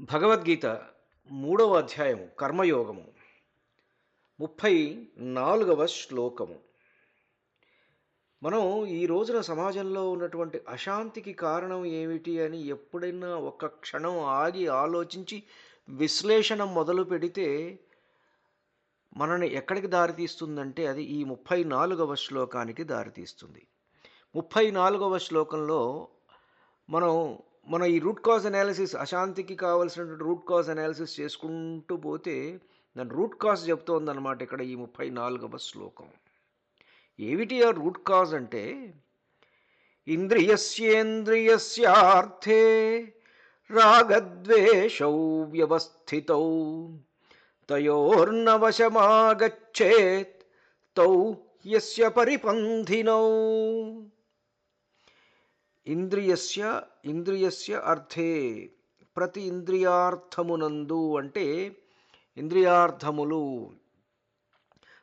భగవద్గీత మూడవ అధ్యాయము కర్మయోగము. ముప్పై నాలుగవ శ్లోకము. మనం ఈ రోజున సమాజంలో ఉన్నటువంటి అశాంతికి కారణం ఏమిటి అని ఎప్పుడైనా ఒక్క క్షణం ఆగి ఆలోచించి విశ్లేషణ మొదలు పెడితే మనని ఎక్కడికి దారితీస్తుందంటే అది ఈ ముప్పై నాలుగవ శ్లోకానికి దారితీస్తుంది. ముప్పై నాలుగవ శ్లోకంలో మనం మన ఈ రూట్ కాజ్ అనాలిసిస్ అశాంతికి కావలసినటువంటి రూట్ కాజ్ అనాలిసిస్ చేసుకుంటూ పోతే దాని రూట్ కాజ్ చెప్తోందన్నమాట ఇక్కడ ఈ ముప్పై నాలుగవ శ్లోకం. ఏమిటి ఆ రూట్ కాజ్ అంటే? ఇంద్రియస్యేంద్రియస్యార్థే రాగద్వేషౌ వ్యవస్థితౌ తయోర్నవశమాగచ్చేత్ తౌ యస్య పరిపంథినౌ ఇంద్రియస్య ఇంద్రియస్య అర్థే ప్రతి ఇంద్రియార్థమునందు అంటే ఇంద్రియార్థములు.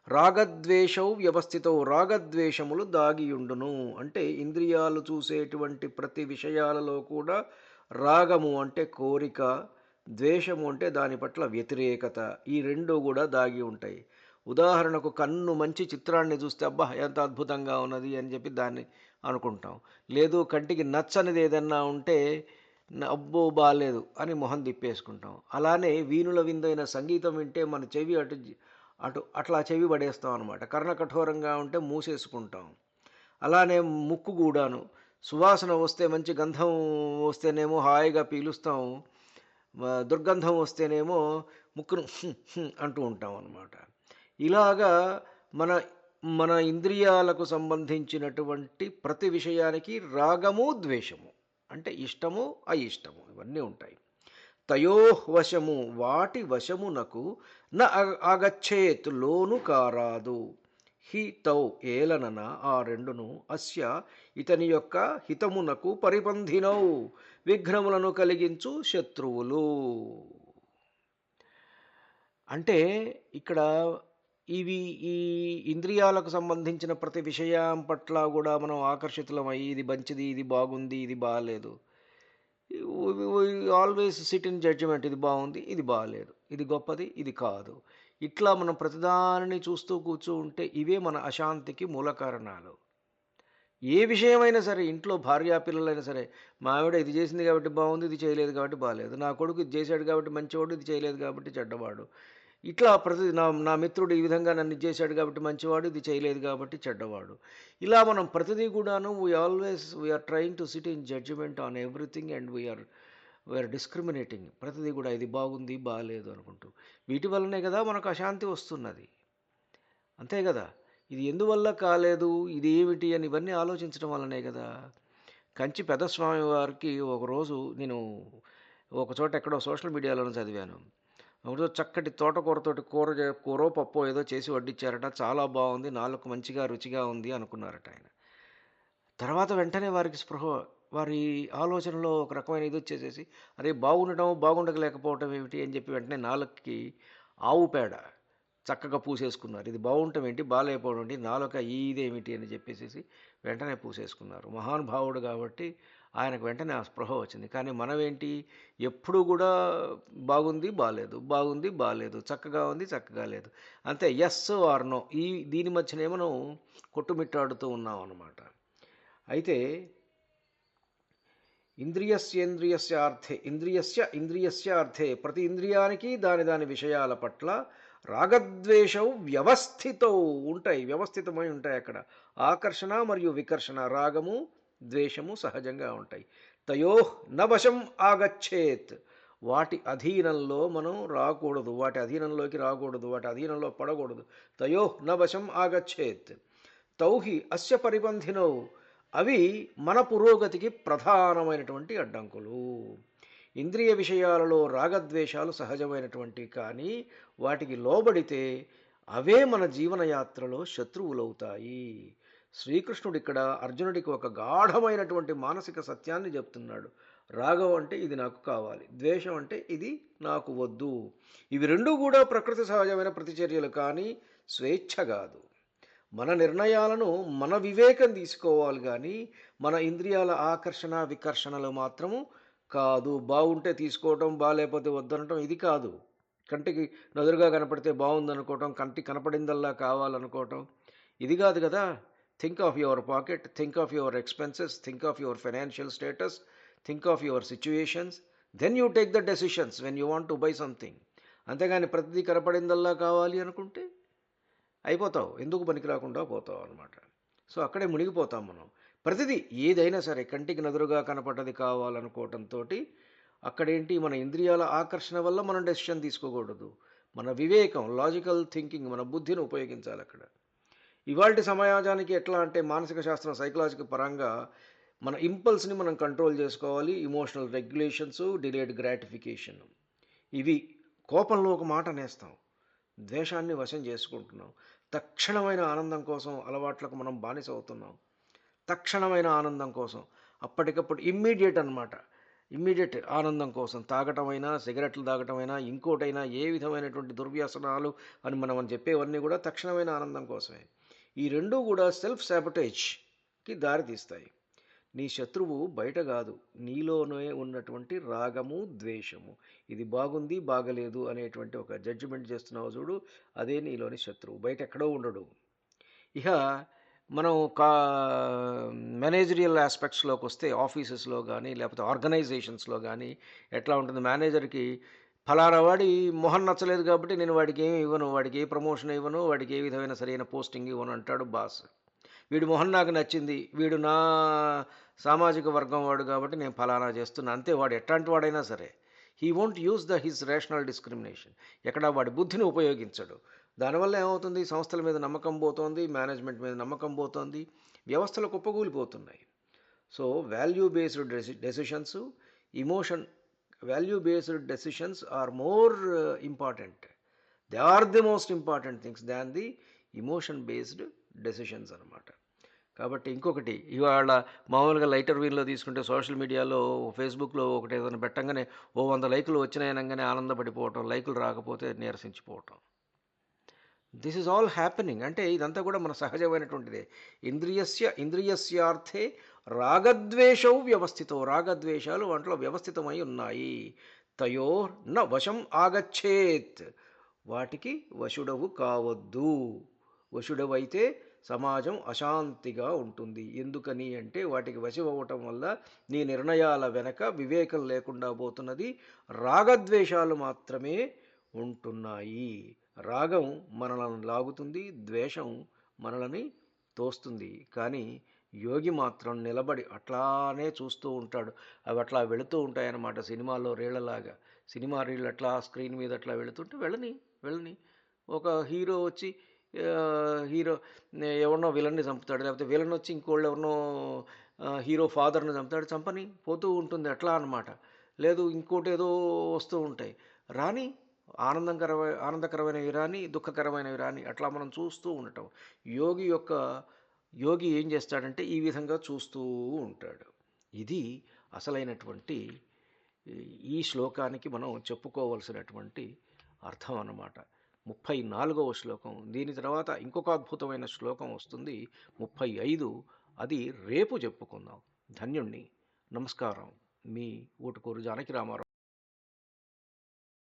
రాగద్వేషౌ వ్యవస్థితౌ రాగద్వేషములు దాగియుండును. అంటే ఇంద్రియాలు చూసేటువంటి ప్రతి విషయాలలో కూడా రాగము అంటే కోరిక ద్వేషము అంటే దాని పట్ల వ్యతిరేకత. ఈ రెండు కూడా దాగి ఉంటాయి. ఉదాహరణకు కన్ను మంచి చిత్రాన్ని చూస్తే అబ్బా ఎంత అద్భుతంగా ఉన్నది అని చెప్పి దాన్ని అనుకుంటాం. లేదు కంటికి నచ్చనిది ఏదన్నా ఉంటే అబ్బో బాగాలేదు అని మొహం తిప్పేసుకుంటాం. అలానే వీణుల విందైన సంగీతం వింటే మన చెవి అటు అటు అట్లా చెవి పడేస్తాం అనమాట కర్ణ కఠోరంగా ఉంటే మూసేసుకుంటాం. అలానే ముక్కు కూడాను. సువాసన వస్తే మంచి గంధం వస్తేనేమో హాయిగా పీలుస్తాం. దుర్గంధం వస్తేనేమో ముక్కును అంటూ ఉంటాం అన్నమాట. ఇలాగా మన మన ఇంద్రియాలకు సంబంధించినటువంటి ప్రతి విషయానికి రాగము ద్వేషము అంటే ఇష్టము అయిష్టము ఇవన్నీ ఉంటాయి. తయోవశము వాటి వశమునకు న ఆగచ్చేత్ లోను కారాదు. హి తౌ ఏలనన ఆ రెండును అస్య ఇతని యొక్క హితమునకు పరిబంధినవు విఘ్నములను కలిగించు శత్రువులు. అంటే ఇక్కడ ఇవి ఈ ఇంద్రియాలకు సంబంధించిన ప్రతి విషయం పట్ల కూడా మనం ఆకర్షితులమై ఇది మంచిది ఇది బాగుంది ఇది బాగాలేదు ఆల్వేస్ సిట్ ఇన్ జడ్జిమెంట్ ఇది బాగుంది ఇది బాగాలేదు ఇది గొప్పది ఇది కాదు. ఇట్లా మనం ప్రతిదానిని చూస్తూ కూర్చో ఉంటే ఇవే మన అశాంతికి మూల కారణాలు. ఏ విషయమైనా సరే ఇంట్లో భార్యా పిల్లలైనా సరే మా ఆవిడ ఇది చేసింది కాబట్టి బాగుంది ఇది చేయలేదు కాబట్టి బాగాలేదు నా కొడుకు ఇది చేశాడు కాబట్టి మంచివాడు ఇది చేయలేదు కాబట్టి చెడ్డవాడు. ఇట్లా ప్రతి నా నా మిత్రుడు ఈ విధంగా నన్ను చేశాడు కాబట్టి మంచివాడు ఇది చేయలేదు కాబట్టి చెడ్డవాడు. ఇలా మనం ప్రతిదీ కూడాను we always we are trying to sit in judgement on everything and we are we are discriminating ప్రతిదీ కూడా ఇది బాగుంది బాగాలేదు అనుకుంటూ. వీటి వల్లనే కదా మనకు అశాంతి వస్తున్నది. అంతే కదా? ఇది ఎందువల్ల కాలేదు? ఇది ఏమిటి అని ఇవన్నీ ఆలోచించడం వల్లనే కదా? కంచి పెద్దస్వామి వారికి ఒకరోజు నేను ఒక చోట ఎక్కడో సోషల్ మీడియాలోనే చదివాను. అప్పుడు చక్కటి తోటకూరతోటి కూర కూర పప్పు ఏదో చేసి వడ్డించారట చాలా బాగుంది. నాలుగు మంచిగా రుచిగా ఉంది అనుకున్నారట ఆయన. తర్వాత వెంటనే వారికి స్పృహ వారి ఆలోచనలో ఒక రకమైన ఇది వచ్చేసేసి అరే బాగుండటం బాగుండకలేకపోవటం ఏమిటి? అని చెప్పి వెంటనే నాలుగుకి ఆవు పేడ చక్కగా పూసేసుకున్నారు. ఇది బాగుంటాం ఏంటి? బాగాలేకపోవడం ఏంటి? నాలుక ఇదేమిటి అని చెప్పేసి వెంటనే పూసేసుకున్నారు. మహానుభావుడు కాబట్టి ఆయనకు వెంటనే ఆ స్పృహ వచ్చింది. కానీ మనమేంటి? ఎప్పుడూ ఎప్పుడు కూడా బాగుంది బాగాలేదు బాగుంది బాగాలేదు చక్కగా ఉంది చక్కగా లేదు. అంతే. Yes or no. ఈ దీని మధ్యనే మనం కొట్టుమిట్టాడుతూ ఉన్నాం అన్నమాట అయితే ఇంద్రియస్యేంద్రియస్య అర్థే ఇంద్రియస్య ఇంద్రియస్య అర్థే ప్రతి ఇంద్రియానికి దాని దాని విషయాల పట్ల రాగద్వేషం వ్యవస్థితం ఉంటాయి వ్యవస్థితమై ఉంటాయి అక్కడ. ఆకర్షణ మరియు వికర్షణ రాగము ద్వేషము సహజంగా ఉంటాయి. తయో నవశం ఆగచ్చేత్. వాటి అధీనంలో మనం రాకూడదు వాటి అధీనంలోకి రాకూడదు వాటి అధీనంలో పడకూడదు. తయో నవశం ఆగచ్చేత్. తౌహి అస్య పరిబంధినవు అవి మన పురోగతికి ప్రధానమైనటువంటి అడ్డంకులు. ఇంద్రియ విషయాలలో రాగద్వేషాలు సహజమైనటువంటి కానీ వాటికి లోబడితే అవే మన జీవనయాత్రలో శత్రువులవుతాయి. శ్రీకృష్ణుడు ఇక్కడ అర్జునుడికి ఒక గాఢమైనటువంటి మానసిక సత్యాన్ని చెప్తున్నాడు. రాగం అంటే ఇది నాకు కావాలి ద్వేషం అంటే ఇది నాకు వద్దు. ఇవి రెండు కూడా ప్రకృతి సహజమైన ప్రతిచర్యలు కానీ స్వేచ్ఛ కాదు. మన నిర్ణయాలను మన వివేకం తీసుకోవాలి కానీ మన ఇంద్రియాల ఆకర్షణ వికర్షణలు మాత్రము కాదు బాగుంటే తీసుకోవటం బాగాలేకపోతే వద్దనటం ఇది కాదు. కంటికి నదురుగా కనపడితే బాగుందనుకోవటం కంటికి కనపడిందల్లా కావాలనుకోవటం ఇది కాదు కదా. Think of your pocket think of your expenses think of your financial status think of your situations then you take the decisions when you want to buy something అంతేగాని ప్రతిదీ కనపడిందల్లా కావాలి అనుకుంటే అయిపోతావు ఎందుకు పనికి రాకుండా పోతావు అనమాట సో అక్కడే మునిగిపోతాం మనం. ప్రతిదీ ఏదైనా సరే కంటికి నదురుగా కనపడ్డది కావాలనుకోవటంతో అక్కడేంటి మన ఇంద్రియాల ఆకర్షణ వల్ల మనం డెసిషన్ తీసుకోకూడదు. మన వివేకం లాజికల్ థింకింగ్ మన బుద్ధిని ఉపయోగించాలి అక్కడ. ఇవాళ సమాజానికి ఎట్లా అంటే మానసిక శాస్త్రం సైకలాజికల్ పరంగా మన ఇంపల్స్ని మనం కంట్రోల్ చేసుకోవాలి. Emotional regulations delayed gratification. ఇవి కోపంలో ఒక మాట నేస్తాం. ద్వేషాన్ని వశం చేసుకుంటున్నాం. తక్షణమైన ఆనందం కోసం అలవాట్లకు మనం బానిస అవుతున్నాం. తక్షణమైన ఆనందం కోసం. అప్పటికప్పుడు ఇమ్మీడియట్ అన్నమాట. ఇమ్మీడియట్ ఆనందం కోసం. తాగటమైనా సిగరెట్లు తాగటమైనా ఇంకోటైనా ఏ విధమైనటువంటి దుర్వ్యసనాలు అని మనం చెప్పేవన్నీ కూడా తక్షణమైన ఆనందం కోసమే. ఈ రెండూ కూడా సెల్ఫ్ శాబటేజ్కి దారితీస్తాయి నీ శత్రువు బయట కాదు. నీలోనే ఉన్నటువంటి రాగము ద్వేషము. ఇది బాగుంది బాగలేదు అనేటువంటి ఒక జడ్జిమెంట్ చేస్తున్నావు చూడు. అదే నీలోని శత్రువు. బయట ఎక్కడో ఉండడు. ఇహ మనం కా మేనేజరియల్ ఆస్పెక్ట్స్లోకి వస్తే ఆఫీసెస్లో కానీ లేకపోతే ఆర్గనైజేషన్స్లో కానీ ఎట్లా ఉంటుంది? మేనేజర్కి ఫలానా వాడి మొహం నచ్చలేదు కాబట్టి నేను వాడికి ఏమి ఇవ్వను. వాడికి ఏ ప్రమోషన్ ఇవ్వను. వాడికి ఏ విధమైన సరైన పోస్టింగ్ ఇవ్వను అంటాడు బాస్ వీడు మొహం నాకు నచ్చింది. వీడు నా సామాజిక వర్గం వాడు కాబట్టి నేను ఫలానా చేస్తున్నా. అంతే వాడు ఎట్లాంటి వాడైనా సరే he won't use the his rational discrimination ఎక్కడ వాడి బుద్ధిని ఉపయోగించడు. దానివల్ల ఏమవుతుంది? సంస్థల మీద నమ్మకం పోతోంది మేనేజ్మెంట్ మీద నమ్మకం పోతోంది వ్యవస్థలు కుప్పకూలిపోతున్నాయి. So value based decisions emotion value based decisions are more important they are the most important things than the emotion based decisions అనమాట. కాబట్టి ఇంకొకటి ఇవాళ మామూలుగా లైటర్ వీల్లో తీసుకుంటే సోషల్ మీడియాలో ఫేస్బుక్లో ఒకటి ఏదైనా పెట్టంగానే ఓ వంద లైకులు వచ్చినాయనగానే ఆనందపడిపోవటం లైకులు రాకపోతే నీరసించిపోవటం. దిస్ ఈజ్ ఆల్ హ్యాపెనింగ్ అంటే ఇదంతా కూడా మన సహజమైనటువంటిదే. ఇంద్రియస్య ఇంద్రియస్యార్థే రాగద్వేషౌ వ్యవస్థితో రాగద్వేషాలు వాటిలో వ్యవస్థితమై ఉన్నాయి. తయో న వశం ఆగచ్చేత్. వాటికి వశుడవు కావద్దు. వశుడవైతే సమాజం అశాంతిగా ఉంటుంది. ఎందుకని అంటే వాటికి వశమవ్వటం వల్ల నీ నిర్ణయాల వెనక వివేకం లేకుండా పోతున్నది. రాగద్వేషాలు మాత్రమే ఉంటున్నాయి. రాగం మనలను లాగుతుంది ద్వేషం మనల్ని తోస్తుంది. కానీ యోగి మాత్రం నిలబడి అట్లానే చూస్తూ ఉంటాడు. అవి అట్లా వెళుతూ ఉంటాయన్నమాట సినిమాల్లో రీళ్ళలాగా. సినిమా రీళ్ళు అట్లా స్క్రీన్ మీద అట్లా వెళుతుంటే వెళ్ళని వెళ్ళని. ఒక హీరో వచ్చి హీరో ఎవరినో విలన్ని చంపుతాడు. లేకపోతే విలన్ వచ్చి ఇంకోళ్ళు ఎవరినో హీరో ఫాదర్ని చంపుతాడు. చంపని పోతూ ఉంటుంది అట్లా అనమాట లేదు ఇంకోటి ఏదో వస్తూ ఉంటాయి. రాని ఆనందకర ఆనందకరమైనవి రాని దుఃఖకరమైనవి రాని అట్లా మనం చూస్తూ ఉండటం. యోగి యొక్క యోగి ఏం చేస్తాడంటే ఈ విధంగా చూస్తూ ఉంటాడు. ఇది అసలైనటువంటి ఈ శ్లోకానికి మనం చెప్పుకోవలసినటువంటి అర్థం అన్నమాట. ముప్పై నాలుగవ శ్లోకం. దీని తర్వాత ఇంకొక అద్భుతమైన శ్లోకం వస్తుంది. ముప్పై ఐదు. అది రేపు చెప్పుకుందాం. ధన్యుణ్ణి. నమస్కారం. మీ ఊటుకూరు జానకి రామారావు.